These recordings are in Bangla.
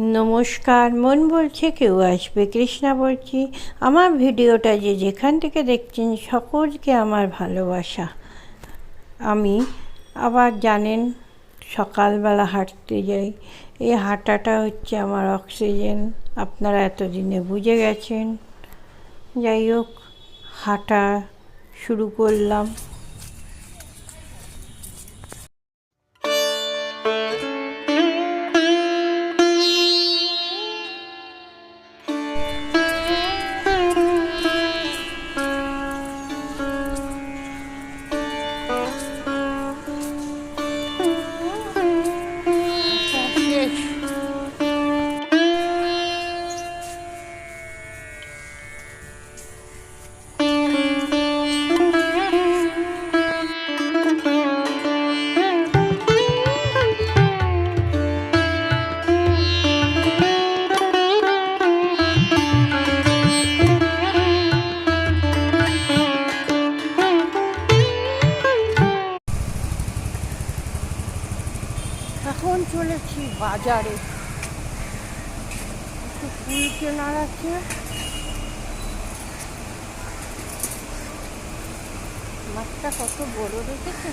নমস্কার, মন বলছে কেউ আসবে কৃষ্ণা বলছি আমার ভিডিওটা যে যেখান থেকে দেখছেন সকলকে আমার ভালোবাসা। আমি আবার জানেন সকালবেলা হাঁটতে যাই। এই হাঁটাটা হচ্ছে আমার অক্সিজেন। আপনারা এতদিনে বুঝে গেছেন। যাই হোক, হাঁটা শুরু করলাম। বাজারে। ফুল কেনার আছে। মাছটা কত বড় রেখেছে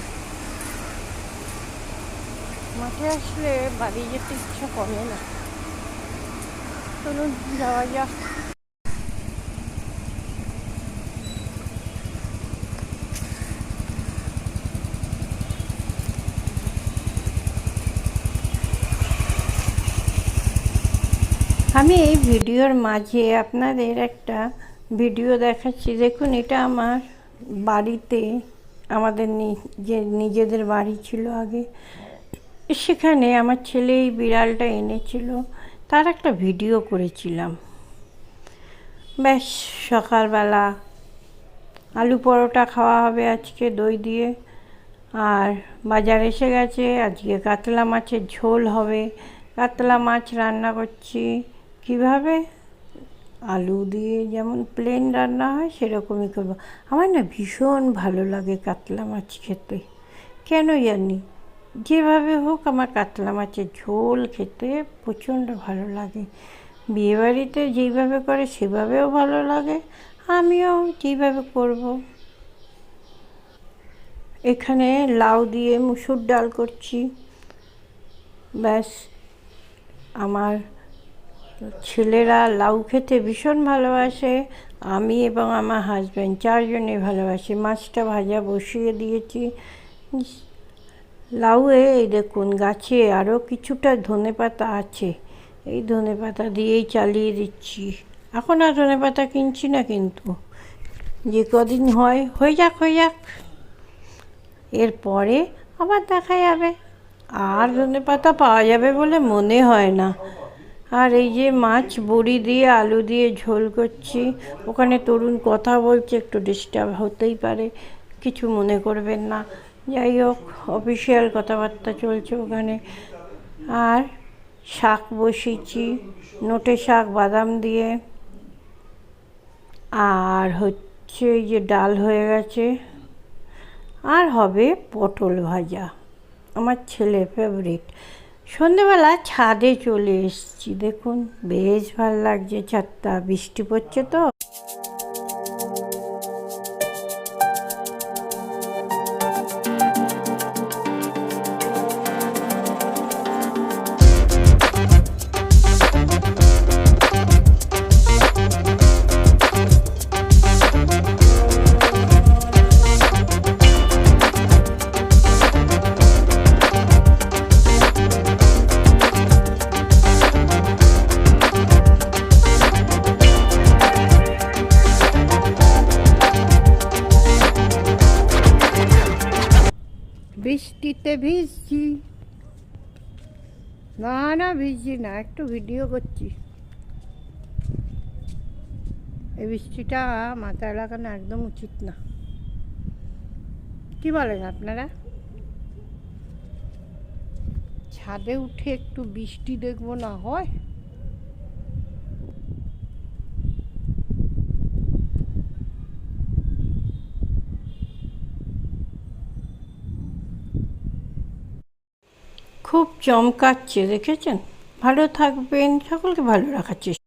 মাঠে আসলে বাড়ি যেতে ইচ্ছা করে না। চলুন যাওয়া যাক। আমি এই ভিডিওর মাঝে আপনাদের একটা ভিডিও দেখাচ্ছি। দেখুন, এটা আমার বাড়িতে, আমাদের যে নিজেদের বাড়ি ছিল আগে, সেখানে আমার ছেলে এই বিড়ালটা এনেছিল। তার একটা ভিডিও করেছিলাম। ব্যাস, সকালবেলা আলু পরোটা খাওয়া হবে আজকে দই দিয়ে। আর বাজার এসে গেছে, আজকে কাতলা মাছের ঝোল হবে। কাতলা মাছ রান্না করছি। কীভাবে? আলু দিয়ে যেমন প্লেন রান্না হয়, সেরকমই করব। আমার না ভীষণ ভালো লাগে কাতলা মাছ খেতে। কেন জানি? যেভাবে হোক আমার কাতলা মাছের ঝোল খেতে প্রচণ্ড ভালো লাগে। বিয়েবাড়িতে যেইভাবে করে, সেভাবেও ভালো লাগে। আমিও যেইভাবে করব। এখানে লাউ দিয়ে মুসুর ডাল করছি। ব্যাস, আমার ছেলেরা লাউ খেতে ভীষণ ভালোবাসে। আমি এবং আমার হাজব্যান্ড চারজনে ভালোবাসি। মাছটা ভাজা বসিয়ে দিয়েছি। লাউয়ে, এই দেখুন, গাছে আরও কিছুটা ধনে পাতা আছে। এই ধনে পাতা দিয়েই চালিয়ে দিচ্ছি। এখন আর ধনে পাতা কিনছি না কিন্তু। যে কদিন হয়, হয়ে যাক হয়ে যাক। এরপরে আবার দেখা যাবে। আর ধনে পাতা পাওয়া যাবে বলে মনে হয় না। আর এই যে মাছ, বড়ি দিয়ে আলু দিয়ে ঝোল করছি। ওখানে তরুণ কথা বলছে, একটু ডিস্টার্ব হতেই পারে, কিছু মনে করবেন না। যাই হোক অফিসিয়াল কথাবার্তা চলছে ওখানে। আর শাক বসিয়েছি, নোটে শাক, বাদাম দিয়ে। আর হচ্ছে এই যে ডাল হয়ে গেছে। আর হবে পটল ভাজা, আমার ছেলে ফেভারিট সন্ধেবেলা ছাদে চলে এসছি। দেখুন বেশ ভালো লাগছে ছাদটা। বৃষ্টি পড়ছে তো। বৃষ্টিতে ভিজছি। না না, ভিজছি না, একটু ভিডিও করছি। এই বৃষ্টিটা মাথায় লাগানো একদম উচিত না। কি বলেন আপনারা? ছাদে উঠে একটু বৃষ্টি দেখব না হয়। খুব চমকাচ্ছে দেখেছেন? ভালো থাকবেন সকলকে ভালো রাখার চেষ্টা